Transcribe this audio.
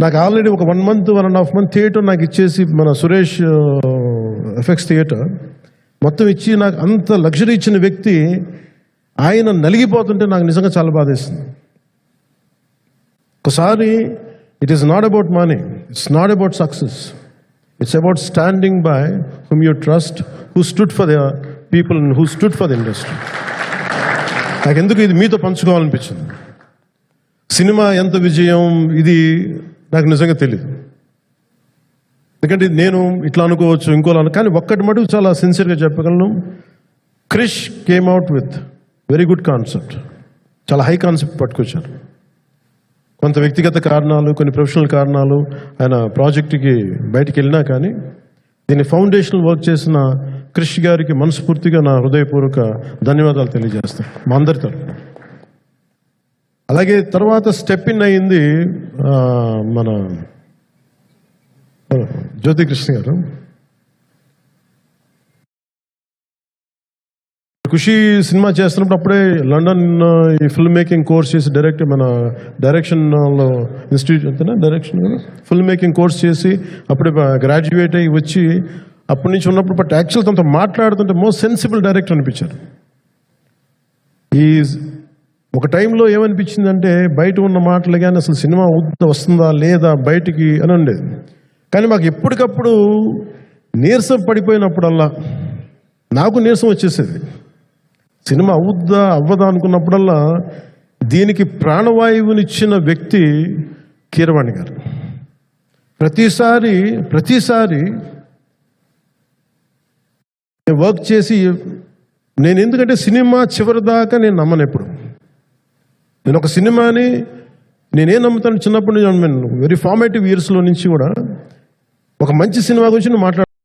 నాకు ఆల్రెడీ ఒక one month one and half month theatre నాకు ఇచ్చేసి మన సురేష్ ఎఫెక్ట్స్ థియేటర్. మొత్తం ఇచ్చి నాకు అంత లగ్జరీ ఇచ్చిన వ్యక్తి ఆయన నలిగిపోతుంటే నాకు నిజంగా చాలా బాధేస్తుంది ఒకసారి it is not about money it's not about success it's about standing by whom you trust who stood for the people who stood for the industry నాకు ఎందుకు ఇది? మీతో పంచుకోవాలనిపించింది. సినిమా ఎంత విజయం? ఇది నాకు నిజంగా తెలియదు ఎందుకంటే నేను ఇట్లా అనుకోవచ్చు ఇంకోలా అను కానీ ఒక్కటి మటుకు చాలా సిన్సియర్గా చెప్పగలను. Krish came out with very good concept చాలా హై కాన్సెప్ట్ పట్టుకొచ్చారు. కొంత వ్యక్తిగత కారణాలు కొన్ని ప్రొఫెషనల్ కారణాలు ఆయన ప్రాజెక్టుకి బయటికి వెళ్ళినా కానీ దీన్ని ఫౌండేషన్ వర్క్ చేసిన క్రిష్ గారికి మనస్ఫూర్తిగా నా హృదయపూర్వక ధన్యవాదాలు తెలియజేస్తాను. మా అందరి తరఫున అలాగే తర్వాత స్టెప్ ఇన్ అయింది మన జ్యోతికృష్ణ గారు. ఖుషి సినిమా చేస్తున్నప్పుడు అప్పుడే లండన్ ఈ ఫిల్మ్ మేకింగ్ కోర్స్ చేసి డైరెక్ట్ మన డైరెక్షన్లో ఇన్స్టిట్యూట్ అంతేనా? డైరెక్షన్ ఫిల్మ్ మేకింగ్ కోర్స్ చేసి అప్పుడే గ్రాడ్యుయేట్ అయ్యి వచ్చి అప్పటి నుంచి ఉన్నప్పుడు బట్ యాక్చువల్ తనతో మాట్లాడుతుంటే మోస్ట్ సెన్సిబుల్ డైరెక్టర్ అనిపించారు. ఈ ఒక టైంలో ఏమనిపించిందంటే బయట ఉన్న మాటలు కానీ అసలు సినిమా వస్తుందా లేదా బయటికి అని ఉండేది. కానీ మాకు ఎప్పటికప్పుడు నీరసం పడిపోయినప్పుడల్లా నాకు నీరసం వచ్చేసేది. సినిమా అవుద్దా అవ్వదా అనుకున్నప్పుడల్లా దీనికి ప్రాణవాయువునిచ్చిన వ్యక్తి కీరవాణి గారు. ప్రతిసారి ప్రతిసారి నేను వర్క్ చేసి నేను ఎందుకంటే సినిమా చివరి దాకా నేను నమ్మను ఎప్పుడు. నేను ఒక సినిమాని నేనేం నమ్ముతాను? చిన్నప్పటి నుంచి వెరీ ఫార్మేటివ్ ఇయర్స్లో నుంచి కూడా ఒక మంచి సినిమా గురించి నువ్వు మాట్లాడు